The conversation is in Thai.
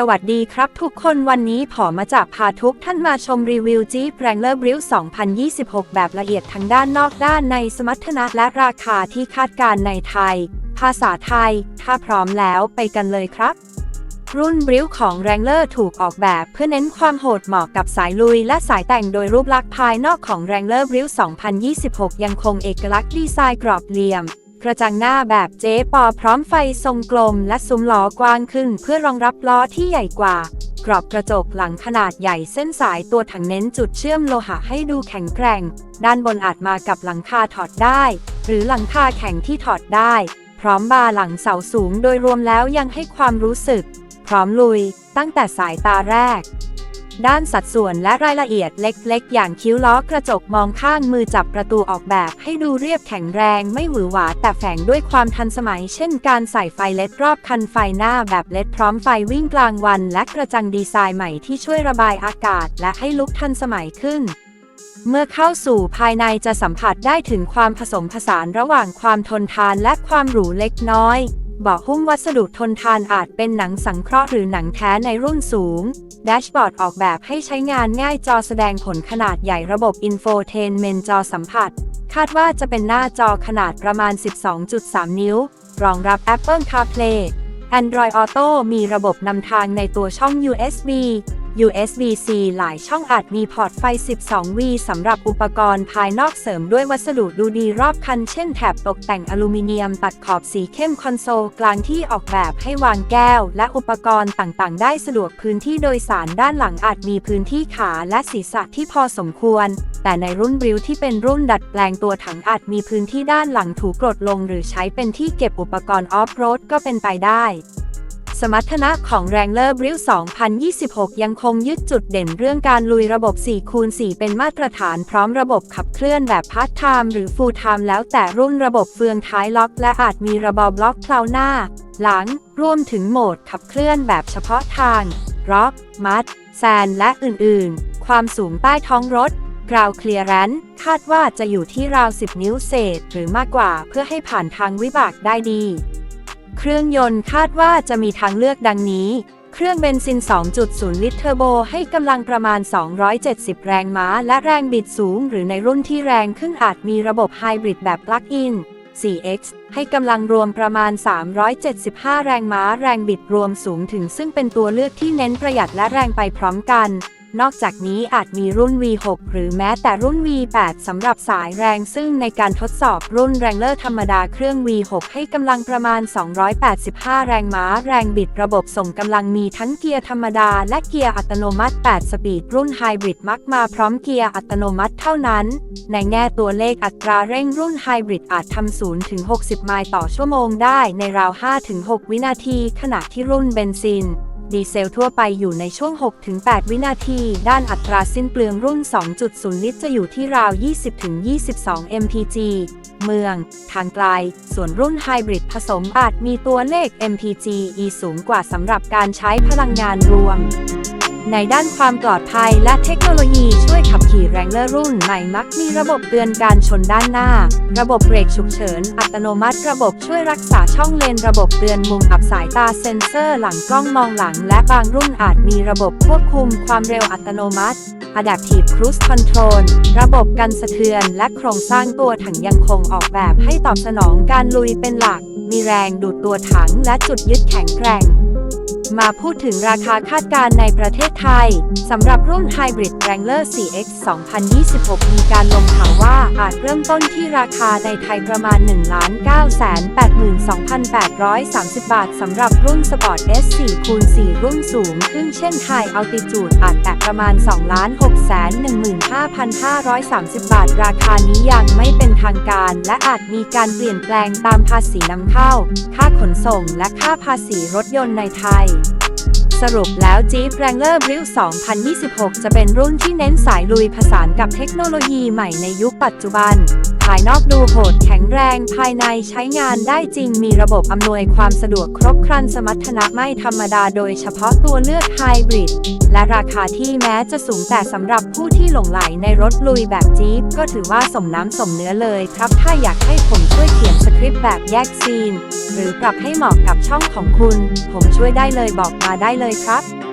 สวัสดีครับทุกคนวันนี้ผอมาจากพาทุกท่านมาชมรีวิว Jeep Wrangler Brilliant 2026 แบบละเอียดทั้งด้านนอกด้านในสมรรถนะและราคาที่คาดการณ์ในไทย ภาษาไทย ถ้าพร้อมแล้วไปกันเลยครับ รุ่นบริวของ Wrangler ถูกออกแบบเพื่อเน้นความโหดเหมาะกับสายลุยและสายแต่งโดยรูปลักษณ์ภายนอกของ Wrangler b r i l 2026 ยังคงเอกลักษณ์ดีไซน์กรอบเหลี่ยม กระจังหน้าแบบเจ๊ปอพร้อมไฟทรงกลมและซุ้มล้อกว้างขึ้นเพื่อรองรับล้อที่ใหญ่กว่า กรอบกระจกหลังขนาดใหญ่เส้นสายตัวถังเน้นจุดเชื่อมโลหะให้ดูแข็งแกร่ง ด้านบนอาจมากับหลังคาถอดได้ หรือหลังคาแข็งที่ถอดได้ พร้อมบาร์หลังเสาสูงโดยรวมแล้วยังให้ความรู้สึก พร้อมลุยตั้งแต่สายตาแรก ด้านสัดส่วนและรายละเอียดเล็กๆ อย่างคิ้วล้อกระจกมองข้างมือจับประตูออกแบบให้ดูเรียบแข็งแรงไม่หวือหวาแต่แฝงด้วยความทันสมัย เช่นการใส่ไฟเลดรอบคันไฟหน้าแบบเลดพร้อมไฟวิ่งกลางวัน และกระจังดีไซน์ใหม่ที่ช่วยระบายอากาศ และให้ลุกทันสมัยขึ้นเมื่อเข้าสู่ภายในจะสัมผัสได้ถึงความผสมผสานระหว่างความทนทานและความหรูเล็กน้อย เบาะหุ้มวัสดุทนทานอาจเป็นหนังสังเคราะห์หรือหนังแท้ในรุ่นสูง แดชบอร์ดออกแบบให้ใช้งานง่ายจอแสดงผลขนาดใหญ่ระบบอินโฟเทนเมนจอสัมผัส คาดว่าจะเป็นหน้าจอขนาดประมาณ 12.3 นิ้ว รองรับ Apple CarPlay Android Auto มีระบบนำทางในตัวช่อง USB USB-C หลายช่องอาจมีพอร์ตไฟ 12V สำหรับอุปกรณ์ภายนอกเสริมด้วยวัสดุดูดีรอบคัน เช่นแถบตกแต่งอลูมิเนียมตัดขอบสีเข้มคอนโซลกลางที่ออกแบบให้วางแก้ว และอุปกรณ์ต่างๆ ได้สะดวกพื้นที่โดยสารด้านหลังอาจมีพื้นที่ขาและศีรษะที่พอสมควร แต่ในรุ่นบริวที่เป็นรุ่นดัดแปลงตัวถังอาจมีพื้นที่ด้านหลังถูกรดลง หรือใช้เป็นที่เก็บอุปกรณ์ออฟโรดก็เป็นไปได้ สมรรถนะของ Wrangler b r i l 2026 ยังคงยึดจุดเด่นเรื่องการลุยระบบ4คูณ4เป็นมาตรฐานพร้อมระบบขับเคลื่อนแบบพาร์ทไทม์หรือฟูลไทม์แล้วแต่รุ่นระบบเฟืองท้ายล็อก และอาจมีระบบล็อกเพลาหน้า หลัง รวมถึงโหมดขับเคลื่อนแบบเฉพาะทางร็อก มัด แซน และอื่นๆ ความสูงใต้ท้องรถกราวเคลียร์แรนคาดว่าจะอยู่ที่ราว 10 นิ้วเศษ หรือมากกว่าเพื่อให้ผ่านทางวิบากได้ดี เครื่องยนต์คาดว่าจะมีทางเลือกดังนี้ เครื่องเบนซิน 2.0 ลิตรเทอร์โบให้กำลังประมาณ 270 แรงม้า และแรงบิดสูง หรือในรุ่นที่แรงขึ้นอาจมีระบบไฮบริดแบบปลั๊กอิน 4X ให้กำลังรวมประมาณ 375 แรงม้า แรงบิดรวมสูงถึงซึ่งเป็นตัวเลือกที่เน้นประหยัดและแรงไปพร้อมกัน นอกจากนี้อาจมีรุ่น V6 หรือแม้แต่รุ่น V8 สำหรับสายแรงซึ่งในการทดสอบรุ่นแรงเลอร์ธรรมดาเครื่อง V6 ให้กำลังประมาณ 285 แรงม้า แรงบิดระบบส่งกำลังมีทั้งเกียร์ธรรมดา และเกียร์อัตโนมัติ 8 สปีด รุ่นไฮบริดมักมาพร้อมเกียร์อัตโนมัติเท่านั้น ในแง่ตัวเลขอัตราเร่งรุ่นไฮบริดอาจทำ0ถึง60 ไมล์ต่อชั่วโมงได้ในราว 5-6 วินาที ขณะที่รุ่นเบนซิน ดีเซลทั่วไปอยู่ในช่วง 6-8 วินาที ด้านอัตราสิ้นเปลืองรุ่น 2.0 ลิตรจะอยู่ที่ราว 20-22 mpg เมือง ทางไกล ส่วนรุ่นไฮบริดผสมอาจมีตัวเลข mpg e สูงกว่าสำหรับการใช้พลังงานรวม ในด้านความปลอดภัยและเทคโนโลยีช่วยขับขี่แรงเลอร์รุ่นใหม่มักมีระบบเตือนการชนด้านหน้า ระบบเบรกฉุกเฉิน อัตโนมัติระบบช่วยรักษาช่องเลน ระบบเตือนมุมอับสายตาเซ็นเซอร์หลังกล้องมองหลัง และบางรุ่นอาจมีระบบควบคุมความเร็วอัตโนมัติ Adaptive Cruise Control ระบบกันสะเทือน และโครงสร้างตัวถังยังคงออกแบบให้ตอบสนองการลุยเป็นหลัก มีแรงดูดตัวถังและจุดยึดแข็งแกร่ง มาพูดถึงราคาคาดการณ์ในประเทศไทย สำหรับรุ่น Hybrid Wrangler CX 2026 มีการลงขาวว่า อาจเริ่มต้นที่ราคาในไทยประมาณ 1,982,830 บาทสำหรับรุ่น Sport S4 คูณ4รุ่นสูงขึ้นเช่น High Altitude อาจแตะประมาณ 2,615,530 บาท ราคานี้ยังไม่เป็นทางการ และอาจมีการเปลี่ยนแปลงตามภาษีนำเข้า ค่าขนส่งและค่าภาษีรถยนต์ในไทย สรุปแล้ว Jeep Wrangler b r i l 2026 จะเป็นรุ่นที่เน้นสายลุยผสานกับเทคโนโลยีใหม่ในยุคปัจจุบัน ภายนอกดูโหดแข็งแรงภายในใช้งานได้จริงมีระบบอำนวยความสะดวกครบครันสมรรถนะไม่ธรรมดาโดยเฉพาะตัวเลือกไฮบริดและราคาที่แม้จะสูงแต่สำหรับผู้ที่หลงไหลในรถลุยแบบจี๊ปก็ถือว่าสมน้ำสมเนื้อเลยครับ ถ้าอยากให้ผมช่วยเขียนสคริปต์แบบแยกซีน หรือปรับให้เหมาะกับช่องของคุณ ผมช่วยได้เลยบอกมาได้เลยครับ